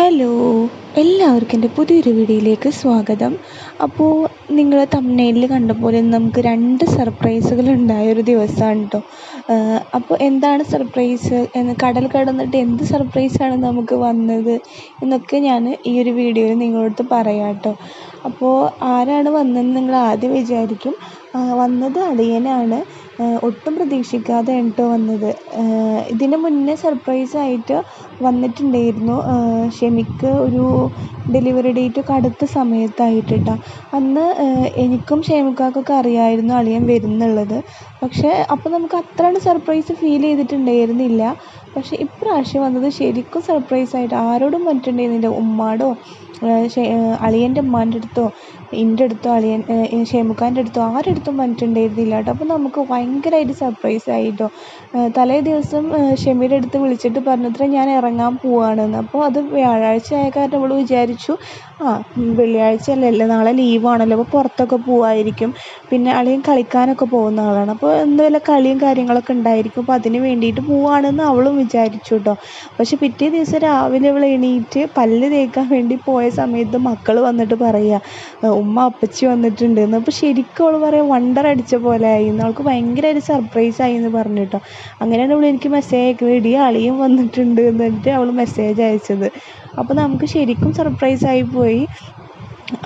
Hello എല്ലാവർക്കും എന്റെ പുതിയൊരു വീഡിയോയിലേക്ക് സ്വാഗതം. അപ്പോൾ നിങ്ങൾ തമ്മിലിൽ കണ്ട പോലെ നമുക്ക് രണ്ട് സർപ്രൈസുകൾ ഉണ്ടായ ഒരു ദിവസമാണ് കേട്ടോ അപ്പോൾ എന്താണ് സർപ്രൈസ് എന്ന് കടൽ കടന്നിട്ട് എന്ത് സർപ്രൈസാണ് നമുക്ക് വന്നത് എന്നൊക്കെ ഞാൻ ഈ ഒരു വീഡിയോയിൽ നിങ്ങളടുത്ത് പറയാം കേട്ടോ അപ്പോൾ ആരാണ് വന്നതെന്ന് നിങ്ങൾ ആദ്യം വിചാരിക്കും. വന്നത് അളിയനാണ്. ഒട്ടും പ്രതീക്ഷിക്കാതെ കേട്ടോ വന്നത്. ഇതിന് മുന്നേ സർപ്രൈസായിട്ട് വന്നിട്ടുണ്ടായിരുന്നു. ഷെമിക്ക് ഒരു ഡെലിവറി ഡേറ്റ് ഒക്കെ അടുത്ത സമയത്തായിട്ട്. കേട്ടോ അന്ന് എനിക്കും ഷെമിക്കാക്കൊക്കെ അറിയായിരുന്നു അളിയൻ വരുമെന്നുള്ളത് പക്ഷേ അപ്പോൾ നമുക്ക് അത്ര സർപ്രൈസ് ഫീൽ ചെയ്തിട്ടുണ്ടായിരുന്നില്ല. പക്ഷേ ഇപ്രാവശ്യം വന്നത് ശരിക്കും സർപ്രൈസ് ആയിട്ട് ആരോടും പറഞ്ഞിട്ടുണ്ടായിരുന്നില്ല ഉമ്മാടോ അളിയന്റെ ഉമ്മാന്റെ അടുത്തോ എന്റെ അടുത്തോ അളിയൻ ഷെമുഖാന്റെ അടുത്തോ ആരുടെ അടുത്തും കേട്ടോ. അപ്പോൾ നമുക്ക് ഭയങ്കരമായിട്ട് സർപ്രൈസ് ആയി കേട്ടോ. തലേ ദിവസം ഷെമിയുടെ അടുത്ത് വിളിച്ചിട്ട് പറഞ്ഞത്ര ഞാൻ ഇറങ്ങാൻ പോവാണെന്ന്. അപ്പോൾ അത് വ്യാഴാഴ്ച ആയ കാരണം നമ്മൾ വിചാരിച്ചു ആ വെള്ളിയാഴ്ച അല്ലല്ലോ നാളെ ലീവാണല്ലോ അപ്പോൾ പുറത്തൊക്കെ പോവായിരിക്കും. പിന്നെ അളിയൻ കളിക്കാനൊക്കെ പോകുന്ന ആളാണ്. അപ്പോൾ എന്ത് കളിയും കാര്യങ്ങളൊക്കെ ഉണ്ടായിരിക്കും. അപ്പോൾ അതിന് വേണ്ടിയിട്ട് പോവാണെന്ന് അവളും വിചാരിച്ചു കേട്ടോ. പക്ഷെ പിറ്റേ ദിവസം രാവിലെ അവൾ എണീറ്റ് പല്ല് തേക്കാൻ വേണ്ടി പോയ സമയത്ത് മക്കൾ വന്നിട്ട് പറയുക ഉമ്മ അപ്പച്ചി വന്നിട്ടുണ്ട് അപ്പോൾ ശരിക്കും അവൾ പറയാം വണ്ടർ അടിച്ച പോലെ ആയി അവൾക്ക് ഭയങ്കര ഒരു സർപ്രൈസ് ആയി എന്ന് പറഞ്ഞു കേട്ടോ. അങ്ങനെയാണ് അവൾ എനിക്ക് മെസ്സേജ് അയക്കുന്നത് ഇടി അളിയും വന്നിട്ടുണ്ട് എന്നിട്ട് അവൾ മെസ്സേജ് അയച്ചത്. അപ്പോൾ നമുക്ക് ശരിക്കും സർപ്രൈസ് ആയി പോയി.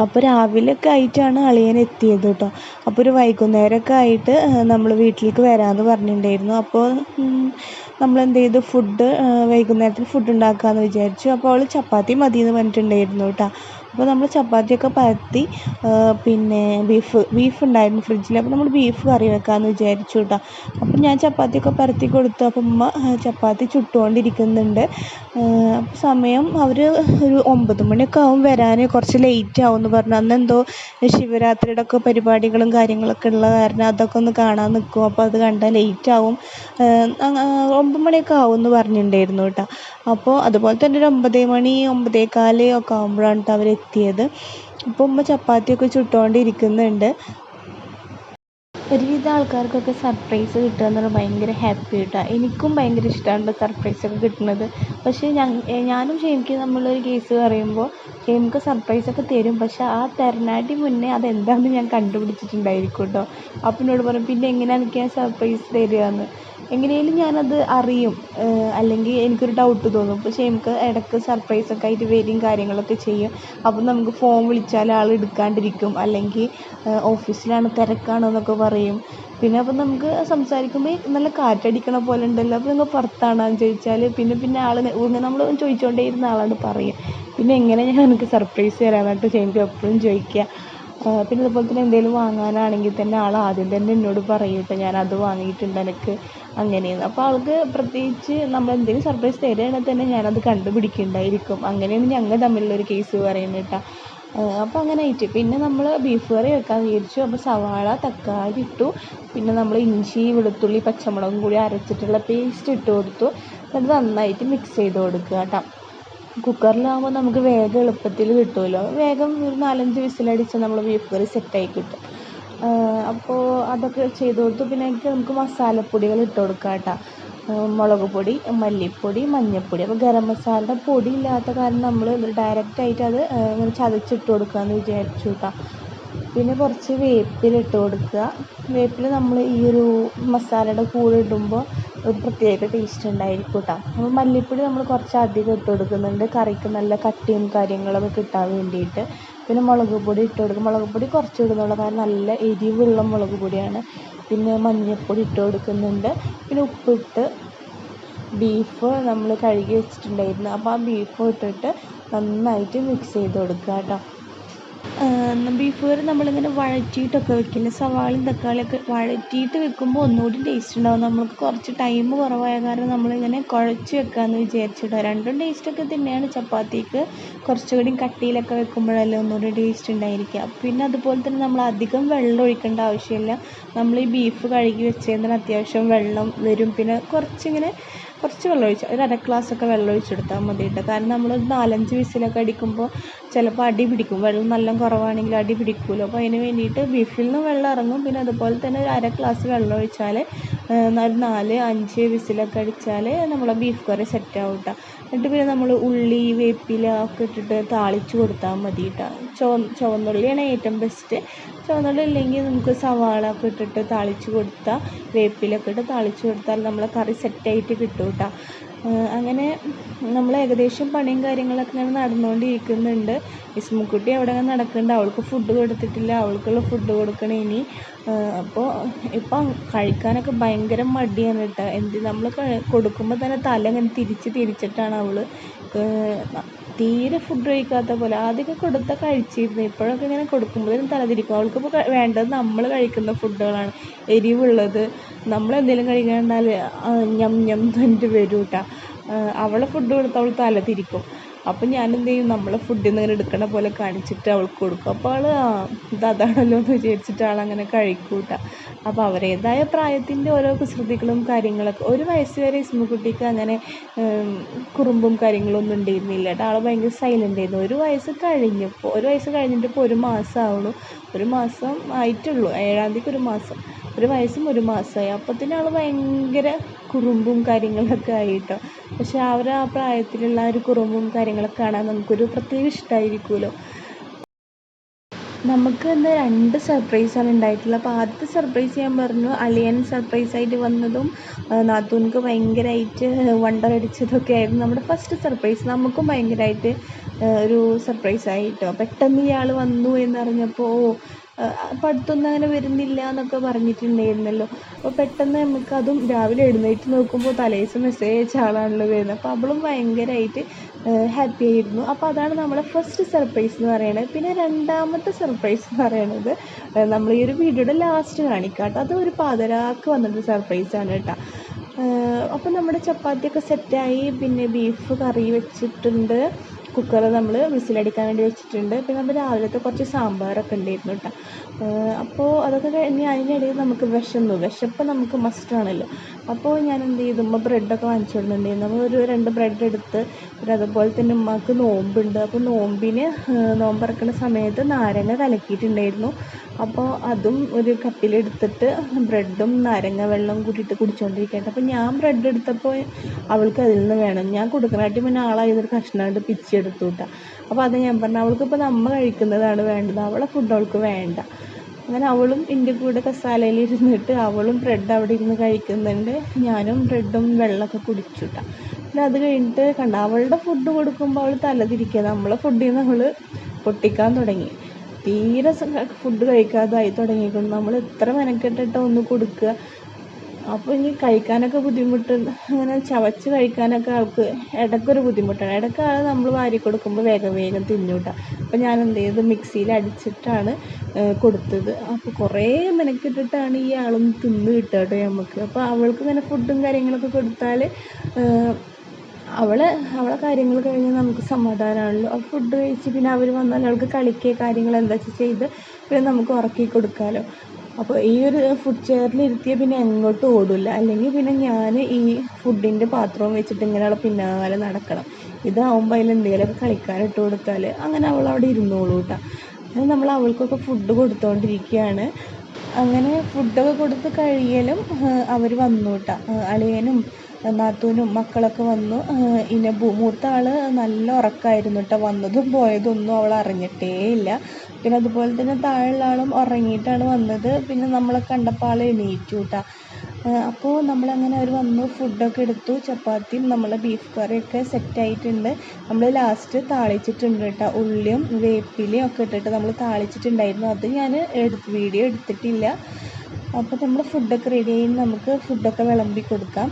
അപ്പോൾ രാവിലെയൊക്കെ ആയിട്ടാണ് അളിയൻ എത്തിയത് കേട്ടോ. അപ്പോൾ ഒരു വൈകുന്നേരമൊക്കെ ആയിട്ട് നമ്മൾ വീട്ടിലേക്ക് വരാമെന്ന് പറഞ്ഞിട്ടുണ്ടായിരുന്നു. അപ്പോൾ നമ്മൾ എന്ത് ചെയ്തു? ഫുഡ് വൈകുന്നേരത്തിന് ഫുഡ് ഉണ്ടാക്കാമെന്ന് വിചാരിച്ചു. അപ്പോൾ അവൾ ചപ്പാത്തി മതി എന്ന് പറഞ്ഞിട്ടുണ്ടായിരുന്നു കേട്ടോ. അപ്പോൾ നമ്മൾ ചപ്പാത്തിയൊക്കെ പരത്തി പിന്നെ ബീഫ് ബീഫ് ഉണ്ടായിരുന്നു ഫ്രിഡ്ജിൽ അപ്പോൾ നമ്മൾ ബീഫ് കറി വെക്കാമെന്ന് വിചാരിച്ചു കേട്ടോ അപ്പോൾ ഞാൻ ചപ്പാത്തിയൊക്കെ പരത്തി കൊടുത്തു. അപ്പോൾ ഉമ്മ ചപ്പാത്തി ചുട്ടുകൊണ്ടിരിക്കുന്നുണ്ട്. അപ്പോൾ സമയം അവർ ഒരു ഒമ്പത് മണിയൊക്കെ ആവും വരാൻ കുറച്ച് ലേറ്റ് ആവും എന്ന് പറഞ്ഞു. അന്ന് എന്തോ ശിവരാത്രിയുടെ ഒക്കെ പരിപാടികളും കാര്യങ്ങളൊക്കെ ഉള്ള കാരണം അതൊക്കെ ഒന്ന് കാണാൻ നിൽക്കും. അപ്പോൾ അത് കണ്ടാൽ ലേറ്റ് ആവും. ഒമ്പത് മണിയൊക്കെ ആവും എന്ന് പറഞ്ഞിട്ടുണ്ടായിരുന്നു കേട്ടോ അപ്പോൾ അതുപോലെ തന്നെ ഒരു ഒമ്പതേ മണി ഒമ്പതേകാൽ ഒക്കെ ആകുമ്പോഴാണ് കേട്ടോ അവർ എത്തിയത്. ഇപ്പോൾ ഉമ്മ ചപ്പാത്തിയൊക്കെ ചുട്ടുകൊണ്ടിരിക്കുന്നുണ്ട് ഒരുവിധം ആൾക്കാർക്കൊക്കെ സർപ്രൈസ് കിട്ടുക എന്ന് പറഞ്ഞാൽ ഭയങ്കര ഹാപ്പി കേട്ടോ എനിക്കും ഭയങ്കര ഇഷ്ടമാണ് സർപ്രൈസൊക്കെ കിട്ടുന്നത്. പക്ഷേ ഞാനും ഷെയിംക്ക് നമ്മളൊരു കേസ് പറയുമ്പോൾ ഷെയ്മിക്ക് സർപ്രൈസൊക്കെ തരും. പക്ഷേ ആ തരണാട്ടി മുന്നേ അതെന്താണെന്ന് ഞാൻ കണ്ടുപിടിച്ചിട്ടുണ്ടായിരിക്കും കേട്ടോ. അപ്പം എന്നോട് പിന്നെ എങ്ങനെയാണ് എനിക്ക് ഞാൻ സർപ്രൈസ് തരികയെന്ന്? എങ്ങനെയെങ്കിലും ഞാനത് അറിയും അല്ലെങ്കിൽ എനിക്കൊരു ഡൗട്ട് തോന്നും. പക്ഷേ എനിക്ക് ഇടയ്ക്ക് സർപ്രൈസൊക്കെ ആയിട്ട് വരികയും കാര്യങ്ങളൊക്കെ ചെയ്യും. അപ്പം നമുക്ക് ഫോൺ വിളിച്ചാൽ ആൾ എടുക്കാണ്ടിരിക്കും. അല്ലെങ്കിൽ ഓഫീസിലാണ് തിരക്കാണ് എന്നൊക്കെ പറയും. പിന്നെ അപ്പം നമുക്ക് സംസാരിക്കുമ്പോൾ നല്ല കാറ്റടിക്കണ പോലെ ഉണ്ടല്ലോ. അപ്പോൾ നിങ്ങൾ പുറത്താണോയെന്ന് ചോദിച്ചാൽ പിന്നെ പിന്നെ ആൾ ഇങ്ങനെ നമ്മൾ ചോദിച്ചുകൊണ്ടേ ഇരുന്ന ആളാണ് പറയും പിന്നെ എങ്ങനെ ഞാൻ എനിക്ക് സർപ്രൈസ് തരാമെന്നിട്ട് ചെയ്യുമ്പോൾ എപ്പോഴും ചോദിക്കുക. പിന്നെ അതുപോലെ തന്നെ എന്തെങ്കിലും വാങ്ങാനാണെങ്കിൽ തന്നെ ആൾ ആദ്യം തന്നെ എന്നോട് പറയും കേട്ടോ ഞാൻ അത് വാങ്ങിയിട്ടുണ്ട് എനിക്ക് അങ്ങനെയെന്ന്. അപ്പോൾ ആൾക്ക് പ്രത്യേകിച്ച് നമ്മൾ എന്തെങ്കിലും സർപ്രൈസ് തരികയാണെങ്കിൽ തന്നെ ഞാനത് കണ്ടുപിടിക്കുന്നുണ്ടായിരിക്കും. അങ്ങനെയാണ് ഞങ്ങൾ തമ്മിലുള്ളൊരു കേസ് പറയുന്നത് കേട്ടോ അപ്പോൾ അങ്ങനെ ആയിട്ട്. പിന്നെ നമ്മൾ ബീഫ് കറി വെക്കാൻ വിചാരിച്ചു. അപ്പോൾ സവാള തക്കാളി ഇട്ടു. പിന്നെ നമ്മൾ ഇഞ്ചി വെളുത്തുള്ളി പച്ചമുളകും കൂടി അരച്ചിട്ടുള്ള പേസ്റ്റ് ഇട്ട് കൊടുത്തു. എന്നിട്ട് നന്നായിട്ട് മിക്സ് ചെയ്ത് കൊടുക്കുക കേട്ടോ കുക്കറിലാകുമ്പോൾ നമുക്ക് വേഗം എളുപ്പത്തിൽ കിട്ടുമല്ലോ വേഗം ഒരു നാലഞ്ച് വിസിലടിച്ചാൽ നമ്മൾ ബീഫ് കറി സെറ്റായി കിട്ടും. അപ്പോൾ അതൊക്കെ ചെയ്ത് കൊടുത്തു. പിന്നെ അതിലേക്ക് നമുക്ക് മസാലപ്പൊടികൾ ഇട്ട് കൊടുക്കാം കേട്ടോ. മുളക് പൊടി മല്ലിപ്പൊടി മഞ്ഞൾപ്പൊടി അപ്പോൾ ഗരം മസാലയുടെ പൊടി ഇല്ലാത്ത കാരണം നമ്മൾ ഡയറക്റ്റായിട്ട് അത് ഇങ്ങനെ ചതച്ചിട്ട് കൊടുക്കാമെന്ന് വിചാരിച്ചു കേട്ടോ. പിന്നെ കുറച്ച് വേപ്പില ഇട്ട് കൊടുക്കുക. വേപ്പില നമ്മൾ ഈ ഒരു മസാലയുടെ കൂടെ ഇടുമ്പോൾ ഒരു പ്രത്യേക ടേസ്റ്റ് ഉണ്ടായിരിക്കും കേട്ടോ അപ്പോൾ മല്ലിപ്പൊടി നമ്മൾ കുറച്ച് അധികം ഇട്ട് കൊടുക്കുന്നുണ്ട്. കറിക്ക് നല്ല കട്ടിയും കാര്യങ്ങളൊക്കെ കിട്ടാൻ വേണ്ടിയിട്ട്. പിന്നെ മുളക് പൊടി ഇട്ട് കൊടുക്കും. മുളക് പൊടി കുറച്ച് ഇടുന്നുള്ളൂ. കാരണം നല്ല എരിവുള്ള മുളക് പൊടിയാണ്. പിന്നെ മഞ്ഞൾപ്പൊടി ഇട്ട് കൊടുക്കുന്നുണ്ട്. പിന്നെ ഉപ്പിട്ട് ബീഫ് നമ്മൾ കഴുകി വെച്ചിട്ടുണ്ടായിരുന്നു. അപ്പോൾ ആ ബീഫ് ഇട്ടിട്ട് നന്നായിട്ട് മിക്സ് ചെയ്ത് കൊടുക്കുക കേട്ടോ ബീഫ് കറി നമ്മളിങ്ങനെ വഴറ്റിയിട്ടൊക്കെ വെക്കില്ലേ? സവാളയും തക്കാളിയൊക്കെ വഴറ്റിയിട്ട് വെക്കുമ്പോൾ ഒന്നുകൂടി ടേസ്റ്റ് ഉണ്ടാവും. നമുക്ക് കുറച്ച് ടൈം കുറവായ കാരണം നമ്മളിങ്ങനെ കുഴച്ച് വെക്കാമെന്ന് വിചാരിച്ചിട്ടോ. രണ്ടും ടേസ്റ്റൊക്കെ തന്നെയാണ്. ചപ്പാത്തിക്ക് കുറച്ചുകൂടി കട്ടിയിലൊക്കെ വെക്കുമ്പോഴല്ലേ ഒന്നുകൂടി ടേസ്റ്റ് ഉണ്ടായിരിക്കുക. പിന്നെ അതുപോലെ തന്നെ നമ്മൾ അധികം വെള്ളം ഒഴിക്കേണ്ട ആവശ്യമില്ല. നമ്മൾ ഈ ബീഫ് കഴുകി വെച്ചതിന് അത്യാവശ്യം വെള്ളം വരും. പിന്നെ കുറച്ചിങ്ങനെ കുറച്ച് വെള്ളം ഒഴിച്ച് ഒരു അര ഗ്ലാസ്സൊക്കെ വെള്ളം ഒഴിച്ചെടുത്താൽ മതി കേട്ടോ കാരണം നമ്മൾ നാലഞ്ച് വിസിലൊക്കെ അടിക്കുമ്പോൾ ചിലപ്പോൾ അടി പിടിക്കും. വെള്ളം നല്ല കുറവാണെങ്കിൽ അടി പിടിക്കുമല്ലോ അപ്പോൾ അതിന് വേണ്ടിയിട്ട് ബീഫിൽ നിന്ന് വെള്ളം ഇറങ്ങും. പിന്നെ അതുപോലെ തന്നെ ഒരു അര ഗ്ലാസ് വെള്ളം ഒഴിച്ചാൽ ഒരു നാല് അഞ്ച് വിസിലൊക്കെ അടിച്ചാൽ നമ്മളെ ബീഫ് കറി സെറ്റ് ആവും കേട്ടോ എന്നിട്ട് പിന്നെ നമ്മൾ ഉള്ളി വേപ്പില ഒക്കെ ഇട്ടിട്ട് താളിച്ച് കൊടുത്താൽ മതി കേട്ടോ ചുവ ചുവന്നുള്ളിയാണ് ഏറ്റവും ബെസ്റ്റ് ചുവന്നുള്ളി ഇല്ലെങ്കിൽ നമുക്ക് സവാള ഒക്കെ ഇട്ടിട്ട് താളിച്ച് കൊടുത്താൽ വേപ്പിലൊക്കെ ഇട്ട് താളിച്ച് കൊടുത്താൽ നമ്മളെ കറി സെറ്റായിട്ട് കിട്ടും. കേട്ടോ അങ്ങനെ നമ്മൾ ഏകദേശം പണിയും കാര്യങ്ങളൊക്കെ ഇങ്ങനെ നടന്നുകൊണ്ടിരിക്കുന്നുണ്ട് ഇസ്മുക്കുട്ടി അവിടെ അങ്ങനെ നടക്കുന്നുണ്ട്. അവൾക്ക് ഫുഡ് കൊടുത്തിട്ടില്ല. അവൾക്കുള്ള ഫുഡ് കൊടുക്കണം ഇനി. അപ്പോൾ ഇപ്പം കഴിക്കാനൊക്കെ ഭയങ്കര മടിയാണ് കേട്ടോ. എന്ത് നമ്മൾ കൊടുക്കുമ്പോൾ തന്നെ തല ഇങ്ങനെ തിരിച്ച് തിരിച്ചിട്ടാണ് അവൾ തീരെ ഫുഡ് കഴിക്കാത്ത പോലെ ആദ്യമൊക്കെ കൊടുത്താൽ കഴിച്ചിരുന്നു. ഇപ്പോഴൊക്കെ ഇങ്ങനെ കൊടുക്കുമ്പോഴേക്കും തലതിരിക്കും. അവൾക്കിപ്പോൾ വേണ്ടത് നമ്മൾ കഴിക്കുന്ന ഫുഡുകളാണ്. എരിവുള്ളത്. നമ്മളെന്തെങ്കിലും കഴിക്കാൻ കണ്ടാൽ ഞം ഞം എന്നിട്ട് വരും കേട്ടോ അവളെ ഫുഡ് കൊടുത്താൽ അവൾ തല തിരിക്കും അപ്പം ഞാൻ എന്ത് ചെയ്യും നമ്മൾ ഫുഡിൽ നിന്ന് ഇങ്ങനെ എടുക്കണ പോലെ കാണിച്ചിട്ട് അവൾക്ക് കൊടുക്കും. അപ്പോൾ അവൾ ഇത് അതാണല്ലോ എന്ന് വിചാരിച്ചിട്ട് ആളങ്ങനെ കഴിക്കൂട്ട. അപ്പം അപ്പോൾ അവരേതായ പ്രായത്തിന്റെ ഓരോ കുസൃതികളും കാര്യങ്ങളൊക്കെ. ഒരു വയസ്സ് വരെ ഇസ്മുക്കുട്ടിക്ക് അങ്ങനെ കുറുമ്പും കാര്യങ്ങളൊന്നും ഉണ്ടായിരുന്നില്ല. കേട്ടോ ആൾ ഭയങ്കര സൈലന്റ് ആയിരുന്നു. ഒരു വയസ്സ് കഴിഞ്ഞപ്പോൾ ഒരു വയസ്സ് കഴിഞ്ഞിട്ട് ഇപ്പോൾ ഒരു മാസം ആവുള്ളൂ ഒരു മാസം ആയിട്ടുള്ളൂ. ഏഴാം തീയതിക്ക് ഒരു മാസം. ഒരു വയസ്സും ഒരു മാസമായി. അപ്പോഴത്തേനും അവൾ ഭയങ്കര കുറുമ്പും കാര്യങ്ങളൊക്കെ ആയിട്ടോ. പക്ഷെ അവർ ആ പ്രായത്തിലുള്ള ഒരു കുറുമ്പും കാര്യങ്ങളൊക്കെ കാണാൻ നമുക്കൊരു പ്രത്യേക ഇഷ്ടമായിരിക്കുമല്ലോ നമുക്ക് എന്താ രണ്ട് സർപ്രൈസാണ് ഉണ്ടായിട്ടുള്ളത്. അപ്പോൾ ആദ്യത്തെ സർപ്രൈസ് ഞാൻ പറഞ്ഞു അളിയൻ സർപ്രൈസായിട്ട് വന്നതും നാത്തൂനക്ക് ഭയങ്കരമായിട്ട് വണ്ടർ അടിച്ചതൊക്കെ ആയിരുന്നു. നമ്മുടെ ഫസ്റ്റ് സർപ്രൈസ് നമുക്കും ഭയങ്കരമായിട്ട് ഒരു സർപ്രൈസ് ആയിട്ടോ. പെട്ടെന്ന് ഇയാൾ വന്നു എന്നറിഞ്ഞപ്പോൾ അപ്പം അടുത്തൊന്നും അങ്ങനെ വരുന്നില്ല എന്നൊക്കെ പറഞ്ഞിട്ടുണ്ടായിരുന്നല്ലോ. അപ്പോൾ പെട്ടെന്ന് നമുക്ക് അതും രാവിലെ എഴുന്നേറ്റ് നോക്കുമ്പോൾ തലേദിവസം മെസ്സേജ് അയച്ച ആളാണല്ലോ വരുന്നത്. അപ്പോൾ അവളും ഭയങ്കരമായിട്ട് ഹാപ്പി ആയിരുന്നു. അപ്പോൾ അതാണ് നമ്മുടെ ഫസ്റ്റ് സർപ്രൈസ് എന്ന് പറയുന്നത് പിന്നെ രണ്ടാമത്തെ സർപ്രൈസ് എന്ന് പറയുന്നത് നമ്മൾ ഈ ഒരു വീഡിയോയുടെ ലാസ്റ്റ് കാണിക്കാം കേട്ടോ അത് ഒരു പാതിരാക്ക് വന്നിട്ട് ആണ് കേട്ടോ. അപ്പോൾ നമ്മുടെ ചപ്പാത്തിയൊക്കെ സെറ്റായി പിന്നെ ബീഫ് കറി വെച്ചിട്ടുണ്ട്. കുക്കർ നമ്മൾ വിസിലടിക്കാൻ വേണ്ടി വെച്ചിട്ടുണ്ട്. പിന്നെ നമ്മൾ രാവിലത്തെ കുറച്ച് സാമ്പാറൊക്കെ ഉണ്ടായിരുന്നു കേട്ടോ. അപ്പോൾ അതൊക്കെ കഴിഞ്ഞ് അതിനിടയിൽ നമുക്ക് വിശന്നു. വിശപ്പ് നമുക്ക് മസ്റ്റാണല്ലോ അപ്പോൾ ഞാൻ എന്ത് ചെയ്തു? ഉമ്മ ബ്രെഡൊക്കെ വാങ്ങിച്ചു കൊണ്ടുണ്ടായിരുന്നു നമ്മൾ ഒരു രണ്ട് ബ്രെഡ് എടുത്ത് പിന്നെ അതുപോലെ തന്നെ ഉമ്മക്ക് നോമ്പുണ്ട്. അപ്പോൾ നോമ്പിന് നോമ്പറക്കുന്ന സമയത്ത് നാരങ്ങ കലക്കിയിട്ടുണ്ടായിരുന്നു. അപ്പോൾ അതും ഒരു കപ്പിലെടുത്തിട്ട് ബ്രെഡും നാരങ്ങ വെള്ളം കൂട്ടിയിട്ട് കുടിച്ചുകൊണ്ടിരിക്കുകയായിട്ട് അപ്പോൾ ഞാൻ ബ്രെഡ് എടുത്തപ്പോൾ അവൾക്ക് അതിൽ നിന്ന് വേണം. ഞാൻ കൊടുക്കണമായിട്ട് പിന്നെ ആളായതൊരു കഷ്ണമായിട്ട് പിച്ചെടുത്തു കേട്ടോ അപ്പോൾ അത് ഞാൻ പറഞ്ഞു അവൾക്ക് അവൾക്കിപ്പോൾ നമ്മൾ കഴിക്കുന്നതാണ് വേണ്ടത്. അവളെ ഫുഡ് അവൾക്ക് വേണ്ട. അങ്ങനെ അവളും എന്റെ കൂടെ കസാലയിൽ ഇരുന്നിട്ട് അവളും ബ്രെഡ് അവിടെ ഇരുന്ന് കഴിക്കുന്നുണ്ട്. ഞാനും ബ്രെഡും വെള്ളമൊക്കെ കുടിച്ചിട്ടാണ് കേട്ടോ പിന്നെ അത് കഴിഞ്ഞിട്ട് കണ്ട അവളുടെ ഫുഡ് കൊടുക്കുമ്പോൾ അവൾ തലതിരിക്കുക നമ്മളെ ഫുഡിൽ നിന്ന് അവൾ പൊട്ടിക്കാൻ തുടങ്ങി. തീരെ ഫുഡ് കഴിക്കാതായി തുടങ്ങിയിട്ടുണ്ട് നമ്മൾ എത്ര മെനക്കെട്ടിട്ട് ഒന്ന് കൊടുക്കുക? അപ്പോൾ ഇനി കഴിക്കാനൊക്കെ ബുദ്ധിമുട്ട് അങ്ങനെ ചവച്ച് കഴിക്കാനൊക്കെ ആൾക്ക് ഇടയ്ക്കൊരു ബുദ്ധിമുട്ടാണ്. ഇടയ്ക്ക് ആൾ നമ്മൾ വാരി കൊടുക്കുമ്പോൾ വേഗം വേഗം തിന്നൂട്ടാ. അപ്പോൾ ഞാൻ എന്ത് ചെയ്തു? മിക്സിയിൽ അടിച്ചിട്ടാണ് കൊടുത്തത്. അപ്പോൾ കുറേ മെനക്കെട്ടിട്ടാണ് ഈ ആളൊന്ന് തിന്ന് കിട്ടുക കേട്ടോ നമുക്ക് അപ്പോൾ അവൾക്ക് ഇങ്ങനെ ഫുഡും കാര്യങ്ങളൊക്കെ കൊടുത്താൽ അവളെ അവളെ കാര്യങ്ങൾ കഴിഞ്ഞ് നമുക്ക് സമാധാനമാണല്ലോ ആ ഫുഡ് കഴിച്ച് പിന്നെ അവർ വന്നാൽ അവൾക്ക് കളിക്കുക കാര്യങ്ങൾ എന്താ വെച്ചാൽ ചെയ്ത് പിന്നെ നമുക്ക് ഉറക്കി കൊടുക്കാമല്ലോ അപ്പോൾ ഈ ഒരു ഫുഡ് ചെയറിൽ ഇരുത്തിയാൽ പിന്നെ എങ്ങോട്ടും ഓടില്ല അല്ലെങ്കിൽ പിന്നെ ഞാൻ ഈ ഫുഡിന്റെ പാത്രവും വെച്ചിട്ട് ഇങ്ങനെ അവളെ പിന്നാലെ നടക്കണം. ഇതാവുമ്പോൾ അതിൽ എന്തെങ്കിലുമൊക്കെ കളിക്കാൻ ഇട്ട് കൊടുത്താൽ അങ്ങനെ അവൾ അവിടെ ഇരുന്നോളൂ കേട്ടോ അങ്ങനെ നമ്മൾ അവൾക്കൊക്കെ ഫുഡ് കൊടുത്തുകൊണ്ടിരിക്കുകയാണ് അങ്ങനെ ഫുഡൊക്കെ കൊടുത്ത് കഴിയലും അവർ വന്നു കേട്ടോ അളിയനും നാത്തൂനും മക്കളൊക്കെ വന്നു. ഇന്നെ മൂത്ത ആൾ നല്ല ഉറക്കമായിരുന്നു കേട്ടോ വന്നതും പോയതും ഒന്നും അവൾ അറിഞ്ഞിട്ടേ ഇല്ല. പിന്നെ അതുപോലെ തന്നെ താഴെയുള്ള ആളും ഉറങ്ങിയിട്ടാണ് വന്നത്. പിന്നെ നമ്മളെ കണ്ടപ്പോൾ ആൾ എണീറ്റു കേട്ടോ അപ്പോൾ നമ്മളങ്ങനെ അവർ വന്നു ഫുഡൊക്കെ എടുത്തു ചപ്പാത്തിയും നമ്മളെ ബീഫ് കറിയൊക്കെ സെറ്റായിട്ടുണ്ട് നമ്മൾ ലാസ്റ്റ് താളിച്ചിട്ടുണ്ട് കേട്ടോ ഉള്ളിയും വേപ്പിലയും ഒക്കെ ഇട്ടിട്ട് നമ്മൾ താളിച്ചിട്ടുണ്ടായിരുന്നു. അത് ഞാൻ എടുത്ത് വീഡിയോ എടുത്തിട്ടില്ല. അപ്പോൾ നമ്മൾ ഫുഡൊക്കെ റെഡി ആയി നമുക്ക് ഫുഡൊക്കെ വിളമ്പി കൊടുക്കാം.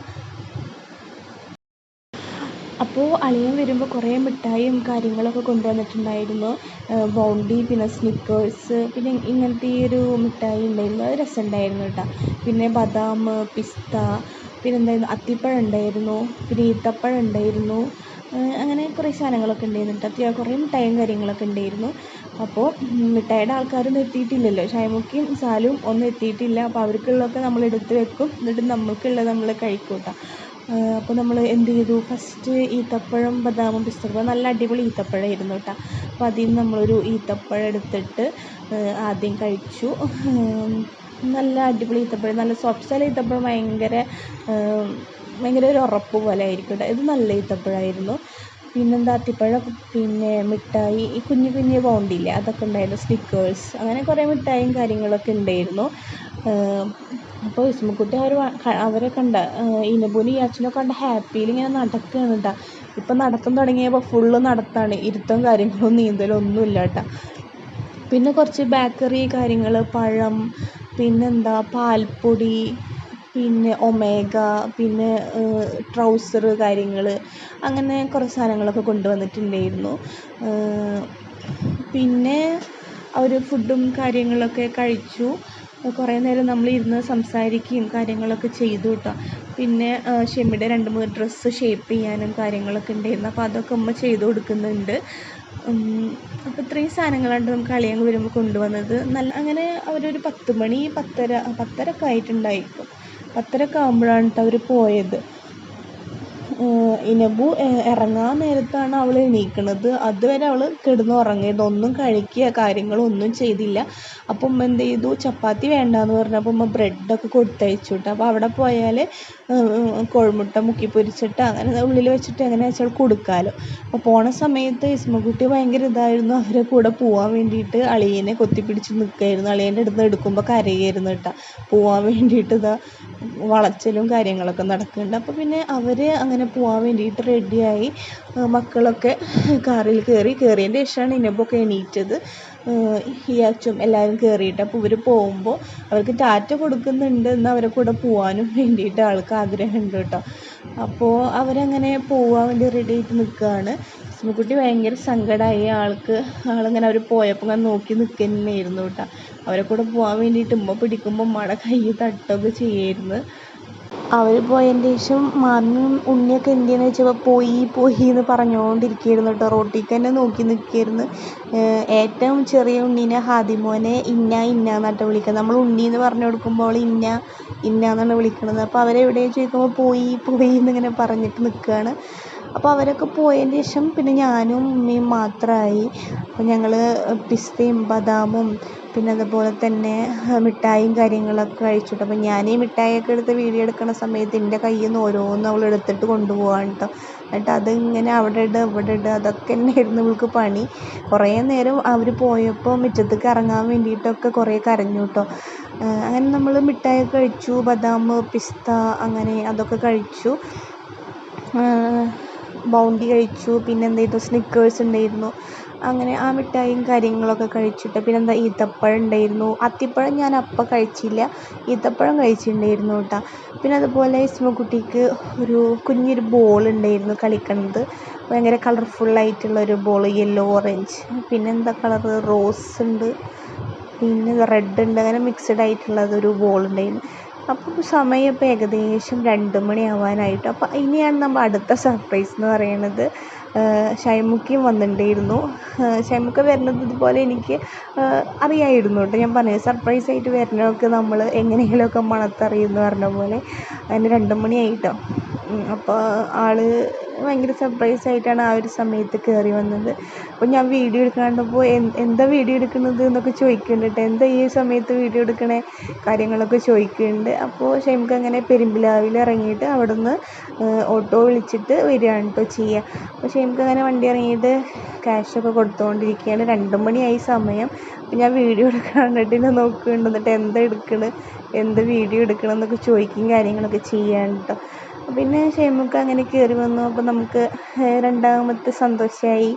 അപ്പോൾ അളിയൻ വരുമ്പോൾ കുറേ മിഠായിയും കാര്യങ്ങളൊക്കെ കൊണ്ടുവന്നിട്ടുണ്ടായിരുന്നു. ബോണ്ടി പിന്നെ സ്നിക്കേഴ്സ് പിന്നെ ഇങ്ങനത്തെ ഈ ഒരു മിഠായി ഉണ്ടായിരുന്നു. അത് രസമുണ്ടായിരുന്നു കേട്ടോ. പിന്നെ ബദാം പിസ്ത പിന്നെ എന്തായിരുന്നു? അത്തിപ്പഴം ഉണ്ടായിരുന്നു. പിന്നെ ഈത്തപ്പഴം ഉണ്ടായിരുന്നു. അങ്ങനെ കുറേ സാധനങ്ങളൊക്കെ ഉണ്ടായിരുന്നു കേട്ടോ. കുറേ മിഠായിയും കാര്യങ്ങളൊക്കെ ഉണ്ടായിരുന്നു. അപ്പോൾ മിഠായിയുടെ ആൾക്കാരൊന്നും എത്തിയിട്ടില്ലല്ലോ. ഷൈമുക്കിയും സാലും ഒന്നും എത്തിയിട്ടില്ല. അപ്പോൾ അവർക്കുള്ളതൊക്കെ നമ്മൾ എടുത്ത് വെക്കും. എന്നിട്ട് നമുക്കുള്ളത് നമ്മൾ കഴിക്കും കേട്ടോ. അപ്പോൾ നമ്മൾ എന്ത് ചെയ്തു? ഫസ്റ്റ് ഈത്തപ്പഴം ബദാമും പിസ്തപ്പഴം നല്ല അടിപൊളി ഈത്തപ്പഴമായിരുന്നു കേട്ടോ. അപ്പോൾ അതിൽ നിന്ന് നമ്മളൊരു ഈത്തപ്പഴം എടുത്തിട്ട് ആദ്യം കഴിച്ചു. നല്ല അടിപൊളി ഈത്തപ്പഴം. നല്ല സോഫ്റ്റ് ചില ഈത്തപ്പഴം ഭയങ്കര ഭയങ്കര ഒരു ഉറപ്പ് പോലെ ആയിരിക്കും കേട്ടോ. ഇത് നല്ല ഈത്തപ്പഴമായിരുന്നു പിന്നെന്താ അത്തിപ്പഴം പിന്നെ മിഠായി ഈ കുഞ്ഞു കുഞ്ഞു ബോണ്ടില്ലേ അതൊക്കെ ഉണ്ടായിരുന്നു. സ്റ്റിക്കേഴ്സ് അങ്ങനെ കുറേ മിഠായിയും കാര്യങ്ങളൊക്കെ ഉണ്ടായിരുന്നു. അപ്പോൾ വിസ്മക്കുട്ടി അവർ അവരെ കണ്ട ഇനബുനും യാച്ചിനൊക്കെ കണ്ട ഹാപ്പിയിൽ ഇങ്ങനെ നടക്കുകയാണ് കേട്ടോ ഇപ്പം നടത്തം തുടങ്ങിയപ്പോൾ ഫുള്ള് നടത്താണ്. ഇരുത്തം കാര്യങ്ങളും നീന്തലും ഒന്നുമില്ല കേട്ടോ പിന്നെ കുറച്ച് ബേക്കറി കാര്യങ്ങൾ പഴം പിന്നെന്താ പാൽപ്പൊടി പിന്നെ ഒമേഗ പിന്നെ ട്രൗസർ കാര്യങ്ങൾ അങ്ങനെ കുറേ സാധനങ്ങളൊക്കെ കൊണ്ടുവന്നിട്ടുണ്ടായിരുന്നു. പിന്നെ അവർ ഫുഡും കാര്യങ്ങളൊക്കെ കഴിച്ചു. കുറേ നേരം നമ്മൾ ഇരുന്ന് സംസാരിക്കുകയും കാര്യങ്ങളൊക്കെ ചെയ്തു കേട്ടോ. പിന്നെ ഷെമ്മിയുടെ രണ്ട് മൂന്ന് ഡ്രസ്സ് ഷേപ്പ് ചെയ്യാനും കാര്യങ്ങളൊക്കെ ഉണ്ടായിരുന്നു. അപ്പോൾ അതൊക്കെ അമ്മ ചെയ്തു കൊടുക്കുന്നുണ്ട്. അപ്പോൾ ഇത്രയും സാധനങ്ങളാണ് നമുക്ക് അളിയൻ വരുമ്പോൾ കൊണ്ടുവന്നത്. നല്ല അങ്ങനെ അവരൊരു പത്ത് മണി പത്തര പത്തര ഒക്കെ ആയിട്ടുണ്ടായിരിക്കും പത്തരയൊക്കെ ആകുമ്പോഴാണ് അവർ പോയത്. ഇനബു ഇറങ്ങാൻ നേരത്താണ് അവൾ എണീക്കണത്. അതുവരെ അവൾ കിടന്ന് ഉറങ്ങിയത്. ഒന്നും കഴിക്കുക കാര്യങ്ങളോ ഒന്നും ചെയ്തില്ല. അപ്പം ഉമ്മ എന്ത് ചെയ്തു? ചപ്പാത്തി വേണ്ടാന്ന് പറഞ്ഞപ്പോൾ ഉമ്മ ബ്രെഡൊക്കെ കൊടുത്തയച്ചു കേട്ടോ അപ്പോൾ അവിടെ പോയാൽ കോഴിമുട്ട മുക്കി പൊരിച്ചിട്ട് അങ്ങനെ ഉള്ളിൽ വെച്ചിട്ട് എങ്ങനെ വെച്ചാൽ കൊടുക്കാമല്ലോ അപ്പോൾ പോണ സമയത്ത് ഇസ്മകുട്ടി ഭയങ്കര ഇതായിരുന്നു. അവരെ കൂടെ പോവാൻ വേണ്ടിയിട്ട് അളിയനെ കൊത്തിപ്പിടിച്ച് നിൽക്കുകയായിരുന്നു അളിയന്റെ അടുത്ത് എടുക്കുമ്പോൾ കരയായിരുന്നു കേട്ടോ. പോവാൻ വേണ്ടിയിട്ട് ഇതാ വളച്ചലും കാര്യങ്ങളൊക്കെ നടക്കുന്നുണ്ട്. അപ്പോൾ പിന്നെ അവർ അങ്ങനെ പോവാൻ വേണ്ടിയിട്ട് റെഡിയായി മക്കളൊക്കെ കാറിൽ കയറി കയറിയതിന്റെ ശേഷമാണ് ഇനബൊക്കെ എണീറ്റത്. ഹിയാച്ചും എല്ലാവരും കയറിയിട്ട് അപ്പോൾ ഇവർ പോകുമ്പോൾ അവർക്ക് ടാറ്റ കൊടുക്കുന്നുണ്ട് എന്ന് അവരെ കൂടെ പോകാനും വേണ്ടിയിട്ട് ആൾക്ക് ആഗ്രഹമുണ്ട് കേട്ടോ. അപ്പോൾ അവരങ്ങനെ പോകാൻ വേണ്ടി റെഡി ആയിട്ട് നിൽക്കുകയാണ്. സിമുക്കുട്ടി ഭയങ്കര സങ്കടമായി ആൾക്ക് ആളിങ്ങനെ അവർ പോയപ്പോൾ ഇങ്ങനെ നോക്കി നിൽക്കുന്നേ തന്നെയായിരുന്നു കേട്ടോ. അവരെ കൂടെ പോകാൻ വേണ്ടിയിട്ട് ഉമ്മ പിടിക്കുമ്പോൾ ഉമ്മയുടെ കൈ തട്ടുകയൊക്കെ ചെയ്യുമായിരുന്നു അവർ പോയതിന്റെ ശേഷം മാമിയും ഉണ്ണിയൊക്കെ എന്ത് വെച്ചപ്പോൾ പോയി പോയി എന്ന് പറഞ്ഞുകൊണ്ടിരിക്കുകയായിരുന്നു കേട്ടോ. റോട്ടിലേക്ക് തന്നെ നോക്കി നിൽക്കുകയായിരുന്നു ഏറ്റവും ചെറിയ ഉണ്ണീനെ ഹാദിമോനെ ഇന്ന ഇന്ന എന്നിട്ട് വിളിക്കുന്നത്. നമ്മൾ ഉണ്ണി എന്ന് പറഞ്ഞു കൊടുക്കുമ്പോൾ ഇന്ന ഇന്ന എന്നാണ് വിളിക്കുന്നത് അപ്പോൾ അവരെവിടെ ചോദിക്കുമ്പോൾ പോയി പോയി എന്നിങ്ങനെ പറഞ്ഞിട്ട് നിൽക്കുകയാണ് അപ്പോൾ അവരൊക്കെ പോയതിന് ശേഷം പിന്നെ ഞാനും ഉമ്മയും മാത്രമായി അപ്പോൾ ഞങ്ങൾ പിസ്തയും ബദാമും പിന്നെ അതുപോലെ തന്നെ മിഠായിയും കാര്യങ്ങളൊക്കെ കഴിച്ചിട്ട്. അപ്പം ഞാൻ ഈ മിഠായിയൊക്കെ എടുത്ത് വീഡിയോ എടുക്കുന്ന സമയത്ത് എന്റെ കയ്യിൽ നിന്ന് ഓരോന്ന് അവൾ എടുത്തിട്ട് കൊണ്ടുപോവാണ് കേട്ടോ എന്നിട്ട് അതിങ്ങനെ അവിടെ ഇട് ഇവിടെ ഇട് അതൊക്കെ തന്നെയായിരുന്നു ഇവൾക്ക് പണി. കുറേ നേരം അവർ പോയപ്പോൾ മുറ്റത്തേക്ക് ഇറങ്ങാൻ വേണ്ടിയിട്ടൊക്കെ കുറേ കരഞ്ഞു കേട്ടോ അങ്ങനെ നമ്മൾ മിഠായി കഴിച്ചു. ബദാം പിസ്ത അങ്ങനെ അതൊക്കെ കഴിച്ചു. ബൗണ്ടി കഴിച്ചു. പിന്നെ എന്തായിരുന്നു സ്നിക്കേഴ്സ് ഉണ്ടായിരുന്നു. അങ്ങനെ ആ മിഠായിയും കാര്യങ്ങളൊക്കെ കഴിച്ചിട്ട് പിന്നെ എന്താ ഈത്തപ്പഴം ഉണ്ടായിരുന്നു. അത്തിപ്പഴം ഞാൻ അപ്പം കഴിച്ചില്ല. ഈത്തപ്പഴം കഴിച്ചിട്ടുണ്ടായിരുന്നു കേട്ടോ. പിന്നെ അതുപോലെ ഇസ്മക്കുട്ടിക്ക് ഒരു കുഞ്ഞൊരു ബോൾ ഉണ്ടായിരുന്നു കളിക്കണത്. ഭയങ്കര കളർഫുള്ളായിട്ടുള്ള ഒരു ബോൾ യെല്ലോ ഓറഞ്ച് പിന്നെ എന്താ കളർ റോസ് ഉണ്ട്. പിന്നെ റെഡ് ഉണ്ട്. അങ്ങനെ മിക്സഡ് ആയിട്ടുള്ളതൊരു ബോൾ ഉണ്ടായിരുന്നു. അപ്പം സമയം ഇപ്പോൾ ഏകദേശം രണ്ട് മണിയാവാനായിട്ട്. അപ്പം അപ്പോൾ ഇനിയാണ് നമ്മൾ അടുത്ത സർപ്രൈസ് എന്ന് പറയുന്നത് ഷൈമുക്കിയും വന്നിട്ടുണ്ടായിരുന്നു. ഷൈമുക്ക വരുന്നത് ഇതുപോലെ എനിക്ക് അറിയായിരുന്നു കേട്ടോ. ഞാൻ പറഞ്ഞത് സർപ്രൈസ് ആയിട്ട് വരുന്നതൊക്കെ നമ്മൾ എങ്ങനെയെങ്കിലുമൊക്കെ മണത്തറിയുമെന്ന് പറഞ്ഞ പോലെ. അതിന് രണ്ട് മണിയായിട്ടോ അപ്പോൾ ആൾ ഭയങ്കര സർപ്രൈസ് ആയിട്ടാണ് ആ ഒരു സമയത്ത് കയറി വന്നത്. അപ്പോൾ ഞാൻ വീഡിയോ എടുക്കാൻ കണ്ടപ്പോൾ എന്താ വീഡിയോ എടുക്കുന്നത് എന്നൊക്കെ ചോദിക്കുന്നുണ്ട് കേട്ടോ. എന്താ ഈ സമയത്ത് വീഡിയോ എടുക്കണേ? കാര്യങ്ങളൊക്കെ ചോദിക്കുന്നുണ്ട്. അപ്പോൾ ഷെയ്മുക്ക് അങ്ങനെ പെരുമ്പിലാവിൽ ഇറങ്ങിയിട്ട് അവിടെ നിന്ന് ഓട്ടോ വിളിച്ചിട്ട് വരികയാണ് കേട്ടോ ചെയ്യുക. അപ്പോൾ അങ്ങനെ വണ്ടി ഇറങ്ങിയിട്ട് ക്യാഷൊക്കെ കൊടുത്തുകൊണ്ടിരിക്കുകയാണ് രണ്ട് മണിയായി സമയം. അപ്പോൾ ഞാൻ വീഡിയോ എടുക്കാൻ വേണ്ടിയിട്ട് നോക്കുന്നുണ്ട്. എന്നിട്ട് എന്താ എടുക്കണത് എന്ത് വീഡിയോ എടുക്കണം എന്നൊക്കെ ചോദിക്കുകയും കാര്യങ്ങളൊക്കെ ചെയ്യാണ് കേട്ടോ പിന്നെ ഷെയ്മുക്ക് അങ്ങനെ കയറി വന്നു. അപ്പോൾ നമുക്ക് രണ്ടാമത്തെ സന്തോഷമായി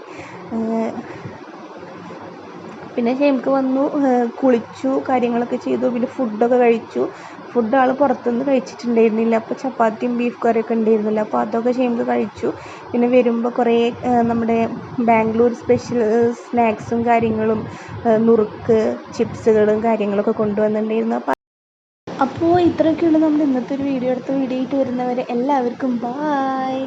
പിന്നെ ഷെയ്മുക്ക് വന്നു. കുളിച്ചു കാര്യങ്ങളൊക്കെ ചെയ്തു. പിന്നെ ഫുഡൊക്കെ കഴിച്ചു. ഫുഡ് ആൾ പുറത്തുനിന്ന് കഴിച്ചിട്ടുണ്ടായിരുന്നില്ല. അപ്പോൾ ചപ്പാത്തിയും ബീഫ് കറിയൊക്കെ ഉണ്ടായിരുന്നില്ല. അപ്പോൾ അതൊക്കെ ചെയ്യുമ്പോൾ കഴിച്ചു. പിന്നെ വരുമ്പോൾ കുറേ നമ്മുടെ ബാംഗ്ലൂർ സ്പെഷ്യൽ സ്നാക്സും കാര്യങ്ങളും നുറുക്ക് ചിപ്സുകളും കാര്യങ്ങളൊക്കെ കൊണ്ടുവന്നിട്ടുണ്ടായിരുന്നു. അപ്പോൾ അപ്പോൾ ഇത്രയൊക്കെയുള്ളൂ. നമ്മുടെ ഇന്നത്തെ ഒരു വീഡിയോ അടുത്ത വീഡിയോ ആയിട്ട് വരുന്നവരെ എല്ലാവർക്കും ബായ്